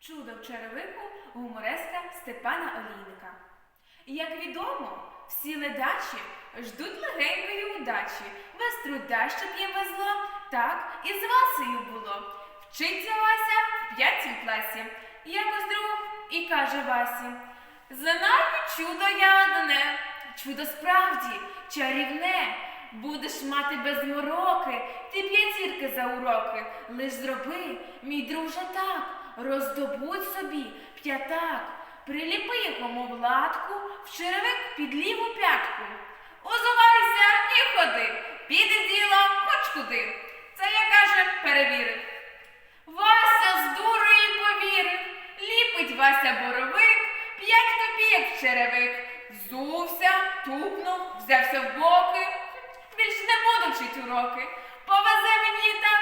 Чудо в черевику гумореска Степана Олійника. Як відомо, всі ледачі ждуть легенької удачі, без труда, щоб їм везло, так і з Васею було. Вчиться Вася в п'ятім класі, якось друг і каже Васі, знаю чудо я одне, чудо справді чарівне. Будеш мати без мороки, ти п'ятірки за уроки. Лиш зроби, мій друже, так, роздобудь собі п'ятак, приліпи йому в латку, в черевик під ліву п'ятку. Озувайся і ходи, піде діло хоч куди. Це я каже, перевірив. Вася з дурою повірив, ліпить Вася боровик, п'ять копійок в черевик. Зувся, тупнув, взявся в боки. Більш не буду вчить уроки. Повезе мені так.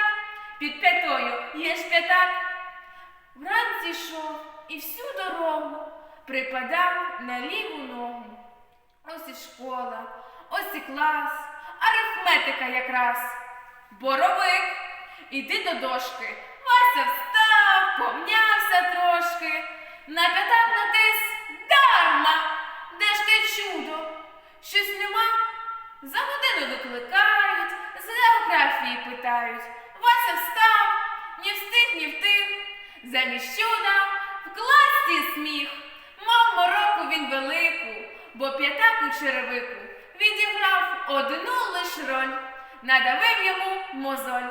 Під п'ятою є ж п'ятак. Вранці йшов і всю дорогу припадав на ліву ногу. Ось і школа, ось і клас, арифметика якраз. Боровик, іди до дошки. Вася встав, помнявся трошки. На п'ятак натис дарма. Де ж те чудо? Щось нема? За годину викликають, з географії питають. Вася встав, ні встиг, ні втих. Замість чуда в класі сміх. Мав мороку він велику, бо п'ятак у черевику відіграв одну лиш роль. Надавив йому мозоль.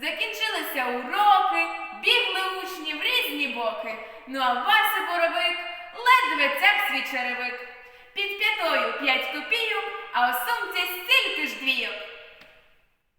Закінчилися уроки, бігли учні в різні боки. Ну а Вася Боровик ледве цяк свій черевик. Під п'ятою п'ять копійок, а у